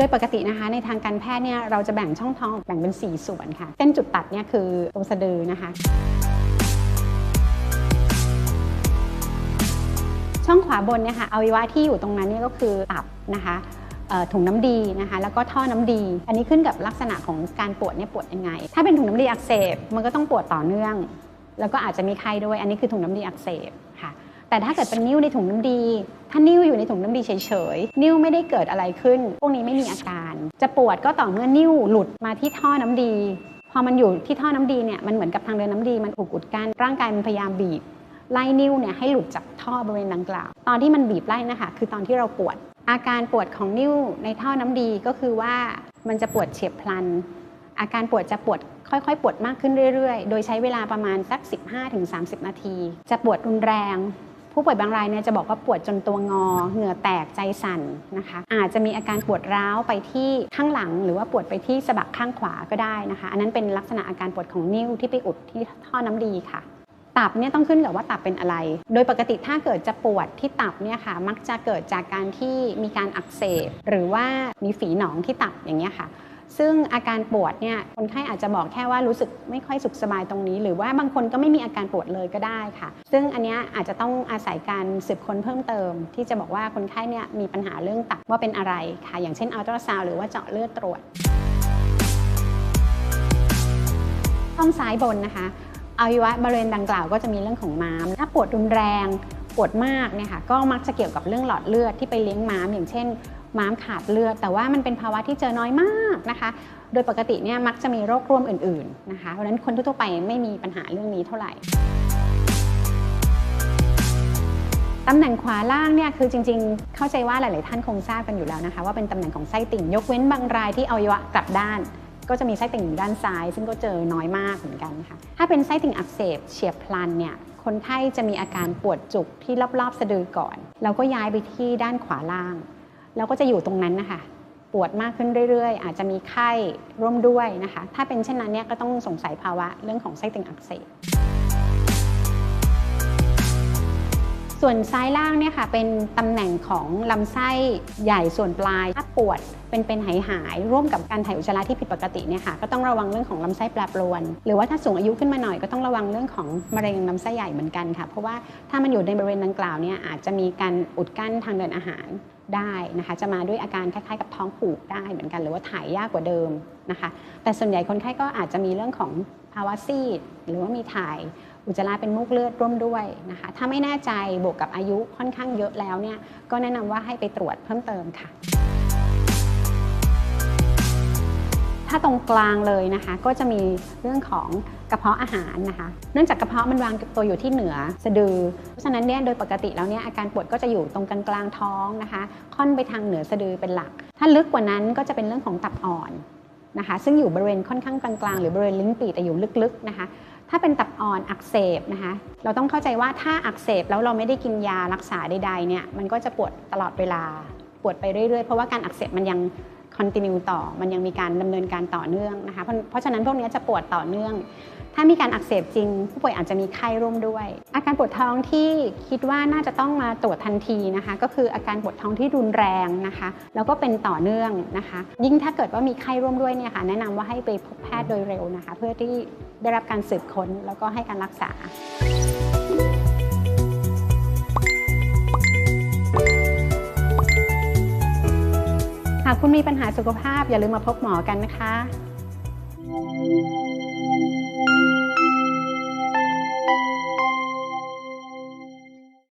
โดยปกตินะคะในทางการแพทย์เนี่ยเราจะแบ่งช่องท้องแบ่งเป็น 4 ส่วนค่ะ เส้นจุดตัดเนี่ยคือตรงสะดือนะคะช่องขวาบนเนี่ยค่ะอวัยวะที่อยู่ตรงนั้นเนี่ยก็คือตับนะคะถุงน้ำดีนะคะแล้วก็ท่อน้ำดี อันนี้ขึ้นกับลักษณะของการปวดเนี่ยปวดยังไง ถ้าเป็นถุงน้ำดีอักเสบมันก็ต้องปวดต่อเนื่อง แล้วก็อาจจะมีไข้ด้วย อันนี้คือถุงน้ำดีอักเสบค่ะแต่ถ้าเกิดเป็นนิ้วในถุงน้ำดี ถ้านิ้วอยู่ในถุงน้ำดีเฉยๆ นิ้วไม่ได้เกิดอะไรขึ้น พวกนี้ไม่มีอาการ จะปวดก็ต่อเมื่อนิ้วหลุดมาที่ท่อน้ำดี พอมันอยู่ที่ท่อน้ำดีเนี่ยมันเหมือนกับทางเดินน้ำดีมันถูกอุดกั้นร่างกายมันพยายามบีบไล่นิ้วเนี่ยให้หลุดจากท่อบริเวณดังกล่าว ตอนที่มันบีบไล่นะคะ คือตอนที่เราปวด อาการปวดของนิ้วในท่อน้ำดีก็คือว่ามันจะปวดเฉียบพลัน อาการปวดจะปวดค่อยๆ ปวดมากขึ้นเรื่อยๆ โดยใช้เวลาประมาณสัก 15-30 นาที จะปวดรุนแรง ผู้ป่วยบางรายเนี่ยจะบอกว่าปวดจนตัวงอ เหงื่อแตกใจสั่นนะคะ อาจจะมีอาการปวดร้าวไปที่ข้างหลัง หรือว่าปวดไปที่สะบักข้างขวาก็ได้นะคะ อันนั้นเป็นลักษณะอาการปวดของนิ้วที่ไปอุดที่ท่อน้ำดีค่ะตับเนี่ยต้องขึ้นกับว่าตับเป็นอะไร โดยปกติถ้าเกิดจะปวดที่ตับเนี่ยค่ะ มักจะเกิดจากการที่มีการอักเสบ หรือว่ามีฝีหนองที่ตับอย่างเงี้ยค่ะ ซึ่งอาการปวดเนี่ยคนไข้อาจจะบอกแค่ว่ารู้สึกไม่ค่อยสุขสบายตรงนี้ หรือว่าบางคนก็ไม่มีอาการปวดเลยก็ได้ค่ะ ซึ่งอันนี้อาจจะต้องอาศัยการสืบค้นเพิ่มเติม ที่จะบอกว่าคนไข้เนี่ยมีปัญหาเรื่องตับว่าเป็นอะไรค่ะ อย่างเช่นอัลตราซาวหรือว่าเจาะเลือดตรวจช่องซ้ายบนนะคะอวัยวะบริเวณดังกล่าวก็จะมีเรื่องของม้าม ถ้าปวดรุนแรงปวดมากเนี่ยค่ะก็มักจะเกี่ยวกับเรื่องหลอดเลือดที่ไปเลี้ยงม้าม อย่างเช่น ม้ามขาดเลือด แต่ว่ามันเป็นภาวะที่เจอน้อยมากนะคะ โดยปกติเนี่ยมักจะมีโรคร่วมอื่นๆนะคะ เพราะฉะนั้นคนทั่วไปไม่มีปัญหาเรื่องนี้เท่าไหร่ตำแหน่งขวาล่างเนี่ยคือจริงๆ เข้าใจว่าหลาย ๆ ท่านคงทราบกันอยู่แล้วนะคะ ว่าเป็นตำแหน่งของไส้ติ่ง ยกเว้นบางรายที่อวัยวะกลับด้าน ก็จะมีไส้ติ่งอยู่ด้านซ้าย ซึ่งก็เจอน้อยมากเหมือนกันค่ะถ้าเป็นไส้ติ่งอักเสบเฉียบพลันเนี่ยคนไข้จะมีอาการปวดจุกที่รอบๆสะดือก่อน แล้วก็ย้ายไปที่ด้านขวาล่าง เราก็จะอยู่ตรงนั้นนะคะปวดมากขึ้นเรื่อยๆ อาจจะมีไข้ร่วมด้วยนะคะ ถ้าเป็นเช่นนั้นเนี่ยก็ต้องสงสัยภาวะเรื่องของไส้ติ่งอักเสบ ส่วนซ้ายล่างเนี่ยค่ะเป็นตำแหน่งของลำไส้ใหญ่ส่วนปลายถ้าปวดเป็นเป็นหายหายร่วมกับการถ่ายอุจจาระที่ผิดปกติเนี่ยค่ะก็ต้องระวังเรื่องของลำไส้แปรปรวน หรือว่าถ้าสูงอายุขึ้นมาหน่อยก็ต้องระวังเรื่องของมะเร็งลำไส้ใหญ่เหมือนกันค่ะ เพราะว่าถ้ามันอยู่ในบริเวณดังกล่าวเนี่ยอาจจะมีการอุดกั้นทางเดินอาหารได้นะคะจะมาด้วยอาการคล้ายๆกับท้องผูกได้เหมือนกัน หรือว่าถ่ายยากกว่าเดิมนะคะ แต่ส่วนใหญ่คนไข้ก็อาจจะมีเรื่องของ ภาวะซีด หรือว่ามีถ่ายอุจจาระเป็นมูกเลือดร่วมด้วยนะคะ ถ้าไม่แน่ใจบวกกับอายุค่อนข้างเยอะแล้วเนี่ย ก็แนะนำว่าให้ไปตรวจเพิ่มเติมค่ะ ถ้าตรงกลางเลยนะคะ ก็จะมีเรื่องของกระเพาะอาหารนะคะ เนื่องจากกระเพาะมันวางตัวอยู่ที่เหนือสะดือ เพราะฉะนั้นเนี่ยโดยปกติแล้วเนี่ยอาการปวดก็จะอยู่ตรงกลางกลางท้องนะคะ ค่อนไปทางเหนือสะดือเป็นหลัก ถ้าลึกกว่านั้นก็จะเป็นเรื่องของตับอ่อน นะคะซึ่งอยู่บริเวณค่อนข้างกลางๆ หรือบริเวณลิ้นปี่แต่อยู่ลึกๆนะคะถ้าเป็นตับอ่อนอักเสบนะคะเราต้องเข้าใจว่าถ้าอักเสบแล้วเราไม่ได้กินยารักษาใดๆเนี่ยมันก็จะปวดตลอดเวลาปวดไปเรื่อยๆ เพราะว่าการอักเสบมันยัง อนติเนียต่อ มันยังมีการดำเนินการต่อเนื่องนะคะเพราะเพราะฉะนั้นพวกนี้จะปวดต่อเนื่อง ถ้ามีการอักเสบจริง ผู้ป่วยอาจจะมีไข้ร่วมด้วย อาการปวดท้องที่คิดว่าน่าจะต้องมาตรวจทันทีนะคะ ก็คืออาการปวดท้องที่รุนแรงนะคะ แล้วก็เป็นต่อเนื่องนะคะ ยิ่งถ้าเกิดว่ามีไข้ร่วมด้วยเนี่ยค่ะแนะนำว่าให้ไปพบแพทย์โดยเร็วนะคะ เพื่อที่ได้รับการสืบค้นแล้วก็ให้การรักษาากคุณมีปัญหาสุขภาพอย่าลืมมาพบหมอกันนะคะ